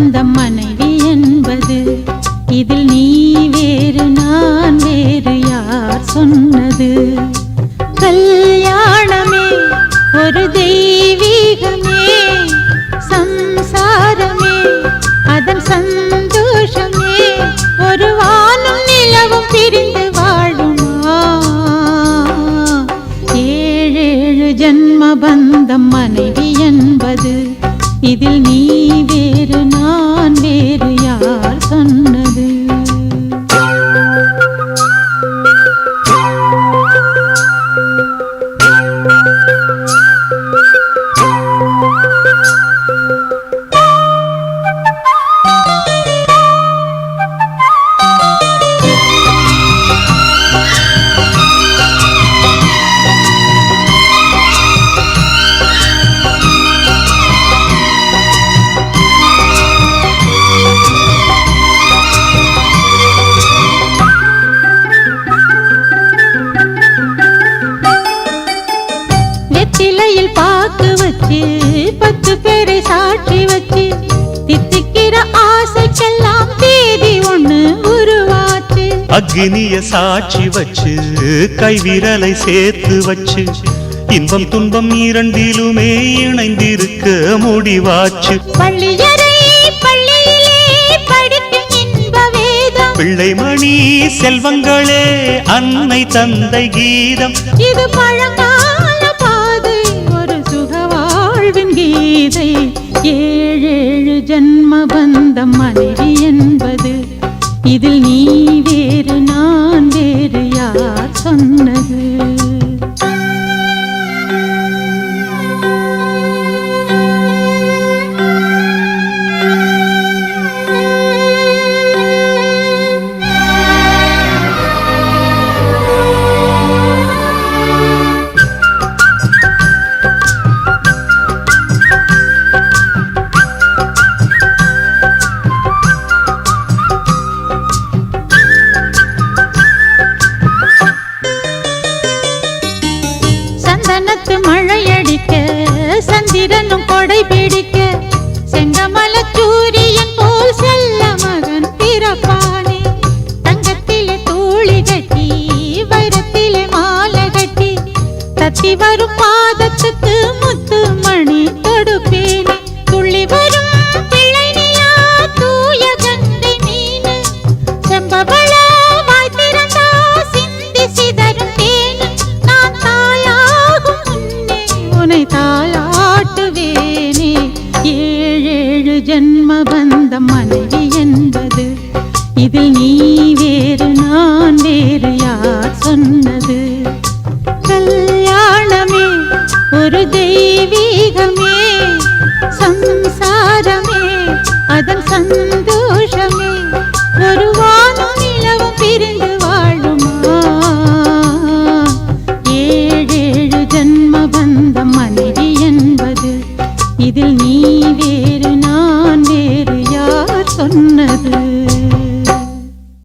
சொந்த மனைவி என்பது. இதில் நீ வேறு நான் வேறு யார் சொன்னது? கல்யாணமே ஒரு தெய்வீகமே. சம்சாரமே அதன் சந்தோஷமே. ஒரு வானும் நிலவும் பிரிந்து வாழுமா? ஏழேழு ஜன்ம பந்தம் மனைவி என்பது. இதில் நீ வேறு வெற்றிலையில் பாக்கு வச்சு பத்து பேரை சாட்சி வச்சு தித்திக்கிற ஆசைக்கெல்லாம் தேதி ஒண்ணு உருவாச்சு. அக்னிய சாட்சி வச்சு கைவிரலை சேர்த்து வச்சு இன்பம் துன்பம் இரண்டிலுமே இணைந்திருக்க முடிவாச்சு. பிள்ளைமணி செல்வங்களே அன்னை தந்தை கீதம். இது பழங்கால சொந்தம் மனைவி என்பது இதில் நீ சந்திரனும் கொடை பிடிக்க செங்கமல சூரியன் போல் செல்ல மகன் பிறப்பானே. தங்கத்திலே தூளி கட்டி வைரத்திலே மாலை கட்டி தத்தி வரும் பாதத்துக்கு முத்து மணி தொடுப்பேனே. துள்ளி வரும் பிள்ளை நிலா தூய கங்கை மீன் செம்பவள் உனை தாளாட்டுவேனே ஏழேழு ஜென்ம பந்த மனைவி என்பது. இதில் நீ வேறு நான் வேறு யார் சொன்னது? என்பது இதில் நீ வேறு